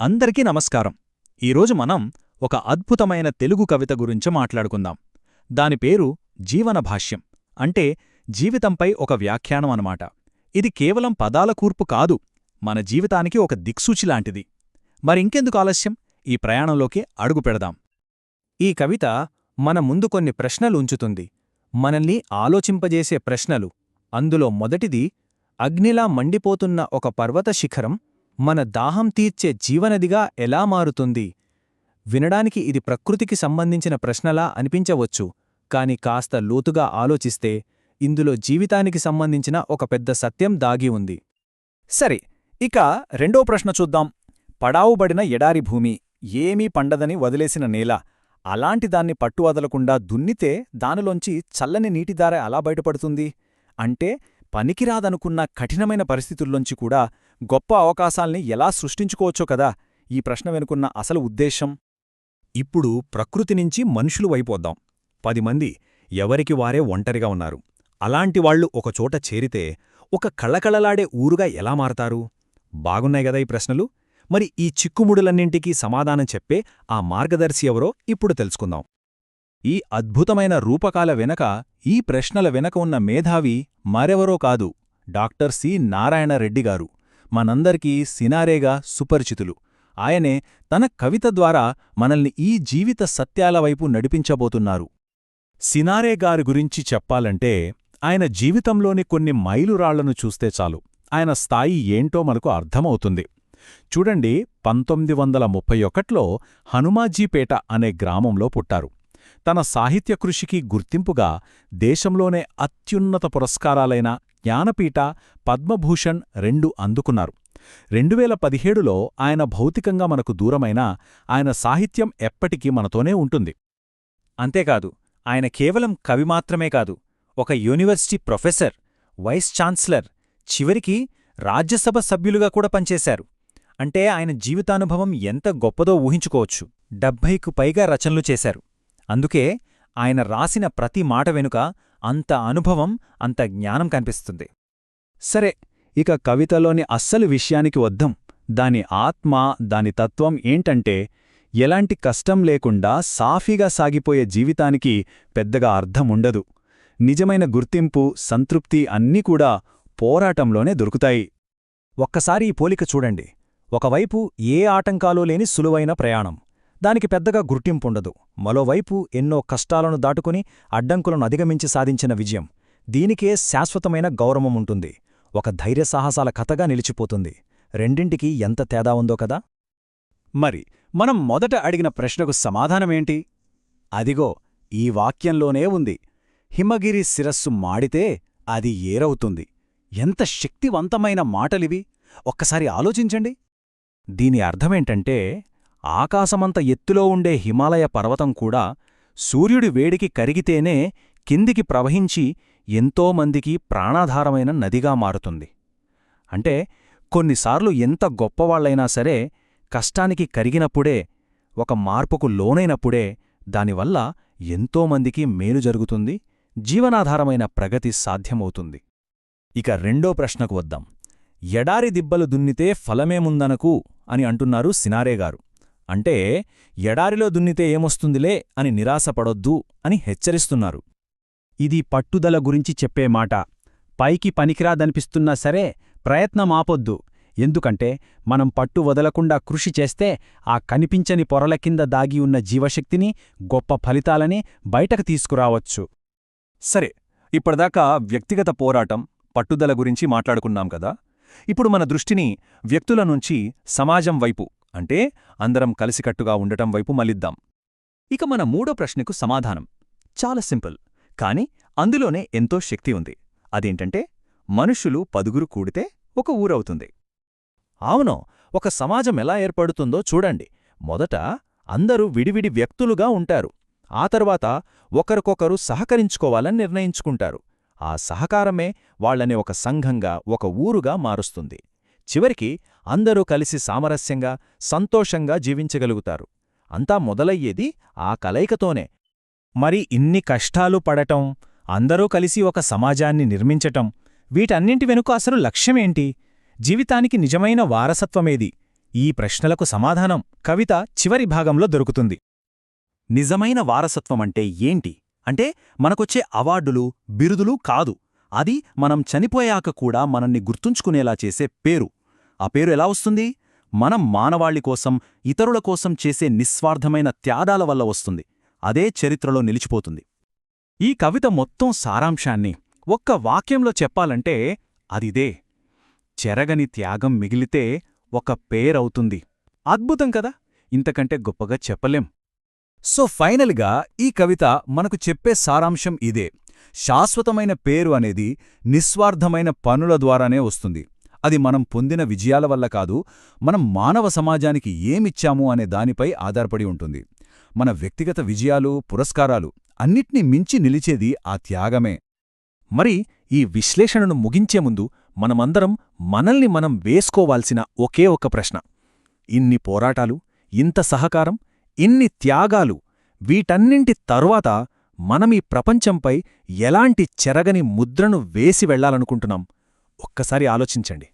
అందరికీ నమస్కారం. ఈరోజు మనం ఒక అద్భుతమైన తెలుగు కవిత గురించి మాట్లాడుకుందాం. దాని పేరు జీవన భాష్యం అంటే జీవితంపై ఒక వ్యాఖ్యానం అనమాట ఇది కేవలం పదాల కూర్పు కాదు మన జీవితానికి ఒక దిక్సూచి లాంటిది. మరింకెందుకు ఆలస్యం? ఈ ప్రయాణంలోకి అడుగు పెడదాం. ఈ కవిత మన ముందు కొన్ని ప్రశ్నలు ఉంచుతుంది. మనల్ని ఆలోచింపజేసే ప్రశ్నలు. అందులో మొదటిది అగ్నిలా మండిపోతున్న ఒక పర్వత శిఖరం మన దాహం తీర్చే జీవనదిగా ఎలా మారుతుంది? వినడానికి ఇది ప్రకృతికి సంబంధించిన ప్రశ్నలా అనిపించవచ్చు కాని కాస్త లోతుగా ఆలోచిస్తే ఇందులో జీవితానికి సంబంధించిన ఒక పెద్ద సత్యం దాగి ఉంది. సరే ఇక రెండో ప్రశ్న చూద్దాం. పడావుబడిన ఎడారి భూమి ఏమీ పండదని వదిలేసిన నేల అలాంటి దాన్ని పట్టు వదలకుండా దున్నితే దానిలోంచి చల్లని నీటిదార ఎలా బయటపడుతుంది? అంటే పనికిరాదనుకున్న కఠినమైన పరిస్థితుల్లోంచి కూడా గొప్ప అవకాశాల్ని ఎలా సృష్టించుకోవచ్చో కదా ఈ ప్రశ్న వెనుకున్న అసలు ఉద్దేశం ఇప్పుడు ప్రకృతి నుంచి మనుషులు వైపోద్దాం. పది మంది ఎవరికి వారే ఒంటరిగా ఉన్నారు. అలాంటి వాళ్ళు ఒకచోట చేరితే ఒక కళకళలాడే ఊరుగా ఎలా మారతారు? బాగున్నాయి గదా ఈ ప్రశ్నలు. మరి ఈ చిక్కుముడులన్నింటికీ సమాధానం చెప్పే ఆ మార్గదర్శి ఎవరో ఇప్పుడు తెలుసుకుందాం. ఈ అద్భుతమైన రూపకాల వెనక ఈ ప్రశ్నల వెనక ఉన్న మేధావి మరెవరో కాదు డాక్టర్ సి. నారాయణరెడ్డిగారు మనందరికీ సినారేగా సుపరిచితులు. ఆయనే తన కవిత ద్వారా మనల్ని ఈ జీవిత సత్యాల వైపు నడిపించబోతున్నారు. సినారే గారి గురించి చెప్పాలంటే ఆయన జీవితంలోని కొన్ని మైలురాళ్ళను చూస్తే చాలు. ఆయన స్థాయి ఏంటో మనకు అర్థమవుతుంది. చూడండి పంతొమ్మిది వందల ముప్పై ఒకట్లో హనుమాజీపేట అనే గ్రామంలో పుట్టారు. తన సాహిత్య కృషికి గుర్తింపుగా దేశంలోనే అత్యున్నత పురస్కారాలైన జ్ఞానపీఠ పద్మభూషణ్ రెండు అందుకున్నారు. రెండువేల పదిహేడులో ఆయన భౌతికంగా మనకు దూరమైన ఆయన సాహిత్యం ఎప్పటికీ మనతోనే ఉంటుంది. అంతేకాదు ఆయన కేవలం కవి మాత్రమే కాదు ఒక యూనివర్సిటీ ప్రొఫెసర్ వైస్ ఛాన్సలర్ చివరికి రాజ్యసభ సభ్యులుగా కూడా పనిచేశారు. అంటే ఆయన జీవితానుభవం ఎంత గొప్పదో ఊహించుకోవచ్చు. డెబ్భైకు పైగా రచనలు చేశారు. అందుకే ఆయన రాసిన ప్రతి మాట వెనుక అంత అనుభవం అంత జ్ఞానం కనిపిస్తుంది. సరే ఇక కవితలోని అస్సలు విషయానికి వద్దాం. దాని ఆత్మ దాని తత్వం ఏంటంటే ఎలాంటి కష్టం లేకుండా సాఫీగా సాగిపోయే జీవితానికి పెద్దగా అర్థముండదు. నిజమైన గుర్తింపు సంతృప్తి అన్నీ కూడా పోరాటంలోనే దొరుకుతాయి. ఒక్కసారి ఈ పోలిక చూడండి. ఒకవైపు ఏ ఆటంకాలు లేని సులువైన ప్రయాణం. దానికి పెద్దగా గుర్తింపుండదు. మరోవైపు ఎన్నో కష్టాలను దాటుకుని అడ్డంకులను అధిగమించి సాధించిన విజయం. దీనికే శాశ్వతమైన గౌరవముంటుంది. ఒక ధైర్యసాహసాల కథగా నిలిచిపోతుంది. రెండింటికి ఎంత తేడా ఉందో కదా? మరి మనం మొదట అడిగిన ప్రశ్నకు సమాధానమేంటి? అదిగో ఈ వాక్యంలోనే ఉంది. హిమగిరి శిరస్సు మాడితే అది ఏరవుతుంది. ఎంత శక్తివంతమైన మాటలివి! ఒక్కసారి ఆలోచించండి. దీని అర్థమేంటంటే ఆకాశమంత ఎత్తులో ఉండే హిమాలయ పర్వతం కూడా సూర్యుడి వేడికి కరిగితేనే కిందికి ప్రవహించి ఎంతోమందికి ప్రాణాధారమైన నదిగా మారుతుంది. అంటే కొన్నిసార్లు ఎంత గొప్పవాళ్ళైనా సరే కష్టానికి కరిగినప్పుడే ఒక మార్పుకు లోనైనప్పుడే దానివల్ల ఎంతోమందికి మేలు జరుగుతుంది జీవనాధారమైన ప్రగతి సాధ్యమవుతుంది. ఇక రెండో ప్రశ్నకు వద్దాం. ఎడారి దిబ్బలు దున్నితే ఫలమేముందనకు అని అంటున్నారు సినారేగారు అంటే ఎడారిలో దున్నితే ఏమొస్తుందిలే అని నిరాశపడొద్దు అని హెచ్చరిస్తున్నారు. ఇది పట్టుదల గురించి చెప్పే మాట. పైకి పనికిరాదనిపిస్తున్నా సరే ప్రయత్నమాపొద్దు ఎందుకంటే మనం పట్టు వదలకుండా కృషి చేస్తే ఆ కనిపించని పొరల కింద దాగి ఉన్న జీవశక్తిని గొప్ప ఫలితాలని బయటకు తీసుకురావచ్చు. సరే ఇప్పటిదాకా వ్యక్తిగత పోరాటం పట్టుదల గురించి మాట్లాడుకున్నాం కదా. ఇప్పుడు మన దృష్టిని వ్యక్తుల నుంచి సమాజం వైపు అంటే అందరం కలిసికట్టుగా ఉండటం వైపు మలిద్దాం ఇక మన మూడో ప్రశ్నకు సమాధానం. చాలా సింపుల్. కాని అందులోనే ఎంతో శక్తి ఉంది. అదేంటంటే మనుషులు పదుగురు కూడితే ఒక ఊరవుతుంది అవును ఒక సమాజం ఎలా ఏర్పడుతుందో చూడండి. మొదట అందరూ విడివిడి వ్యక్తులుగా ఉంటారు. ఆ తర్వాత ఒకరికొకరు సహకరించుకోవాలని నిర్ణయించుకుంటారు. ఆ సహకారమే వాళ్ళని ఒక సంఘంగా ఒక ఊరుగా మారుస్తుంది. చివరికి అందరూ కలిసి సామరస్యంగా సంతోషంగా జీవించగలుగుతారు. అంతా మొదలయ్యేది ఆ కలయికతోనే. మరి ఇన్ని కష్టాలు పడటం అందరూ కలిసి ఒక సమాజాన్ని నిర్మించటం వీటన్నింటి వెనుక అసలు లక్ష్యమేంటి? జీవితానికి నిజమైన వారసత్వమేది? ఈ ప్రశ్నలకు సమాధానం కవిత చివరి భాగంలో దొరుకుతుంది. నిజమైన వారసత్వమంటే ఏంటి? అంటే మనకొచ్చే అవార్డులు బిరుదులు కాదు. అది మనం చనిపోయాక కూడా మనల్ని గుర్తుంచుకునేలా చేసే పేరు. ఆ పేరు ఎలా వస్తుంది? మనం మానవాళి కోసం ఇతరుల కోసం చేసే నిస్వార్థమైన త్యాగాల వల్ల వస్తుంది. అదే చరిత్రలో నిలిచిపోతుంది. ఈ కవిత మొత్తం సారాంశాన్ని ఒక్క వాక్యంలో చెప్పాలంటే అదిదే. చెరగని త్యాగం మిగిలితే ఒక పేరవుతుంది. అద్భుతం కదా! ఇంతకంటే గొప్పగా చెప్పలేం. సో ఫైనల్గా ఈ కవిత మనకు చెప్పే సారాంశం ఇదే. శాశ్వతమైన పేరు అనేది నిస్వార్థమైన పనుల ద్వారానే వస్తుంది. అది మనం పొందిన విజయాల వల్ల కాదు మనం మానవ సమాజానికి ఏమిచ్చాము అనే దానిపై ఆధారపడి ఉంటుంది. మన వ్యక్తిగత విజయాలు పురస్కారాలు అన్నిట్నీ మించి నిలిచేది ఆ త్యాగమే. మరి ఈ విశ్లేషణను ముగించే ముందు మనమందరం మనల్ని మనం వేసుకోవాల్సిన ఒకే ఒక ప్రశ్న. ఇన్ని పోరాటాలు ఇంత సహకారం ఇన్ని త్యాగాలు వీటన్నింటి తరువాత మనమీ ప్రపంచంపై ఎలాంటి చెరగని ముద్రను వేసి వెళ్ళాలనుకుంటున్నాం? ఒక్కసారి ఆలోచించండి.